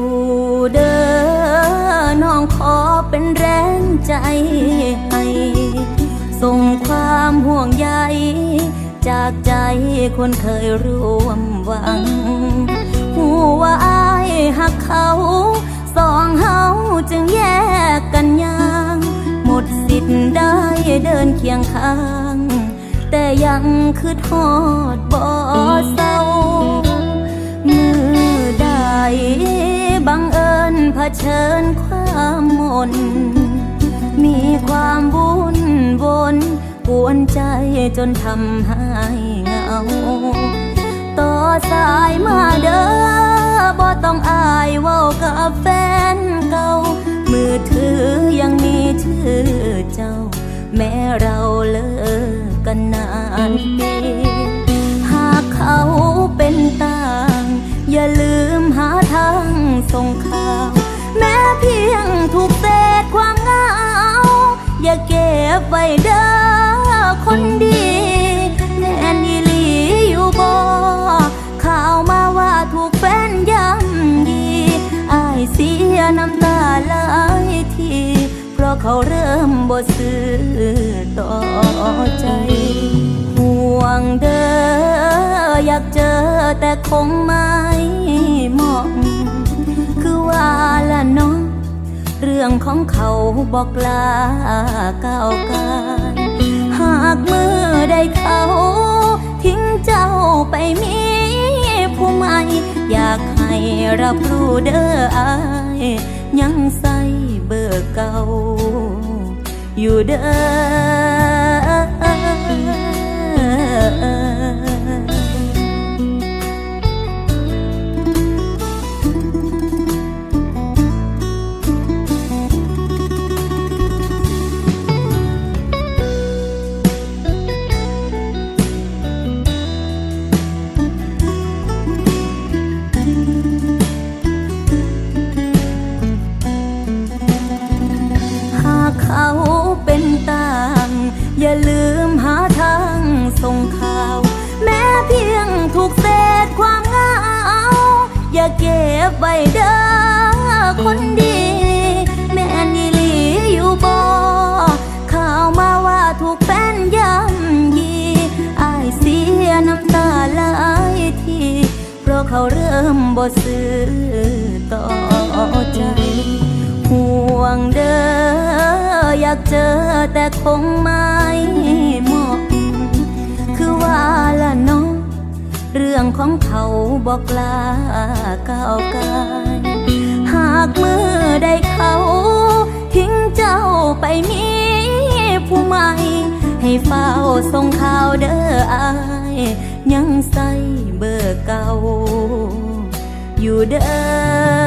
ู่เด้อน้องขอเป็นแรงใจให้ส่งความห่วงใยจากใจคนเคยร่วมหวังหัวอายหักเขา สองเฮาจึงแยกกันย่างหมดสิทธิ์ได้เดินเคียงข้าง แต่ยังคือทอดบ่เศร้ามือใด ชิญความหมน มีความวุ่นวนกวนใจจนทำให้เหงา ต่อสายมาเด้อบ่ต้องอายว้ากับแฟนเก่า มือถือยังมีชื่อเจ้า แม้เราเลิกกันนานปีหากเขาเป็นต่าง อย่าลืมหาทางส่งข่าว เพียงถูกเศษความเหงา อย่าเก็บไว้เด้อคนดีแน่นอีหลีอยู่บ่ข่าวมาว่าถูกแฟนย่ำยีอายเสียน้ำตาหลายที เพราะเขาเริ่มบ่ซื้อต่อใจ ห่วงเด้ออยากเจอแต่คงไม่เหมาะคือว่าละน้อง เรื่องของเขาบอกลาก้าวกายหากมือได้เขา ทิ้งเจ้าไปมีผู้ใหม่อยากให้รับรู้เด้ออายยังใส่เบอร์เก่าอยู่เด้อ อย่าเก็บไว้เด้อคนดี แม่นีหลีอยู่บ่ข่าวมาว่าถูกแฟนย่ำยีอายเสียน้ำตาหลายทีเพราะเขาเริ่มบ่ซื้อต่อใจห่วงเด้ออยากเจอแต่คงม่เรื่องของเขาบอกลาก้าวกายหากมือได้เขา ทิ้งเจ้าไปมีผู้ใหม่ ให้เฝ้าส่งข่าวเด้ออาย ยังใส่เบอร์เก่า อยู่เด้อ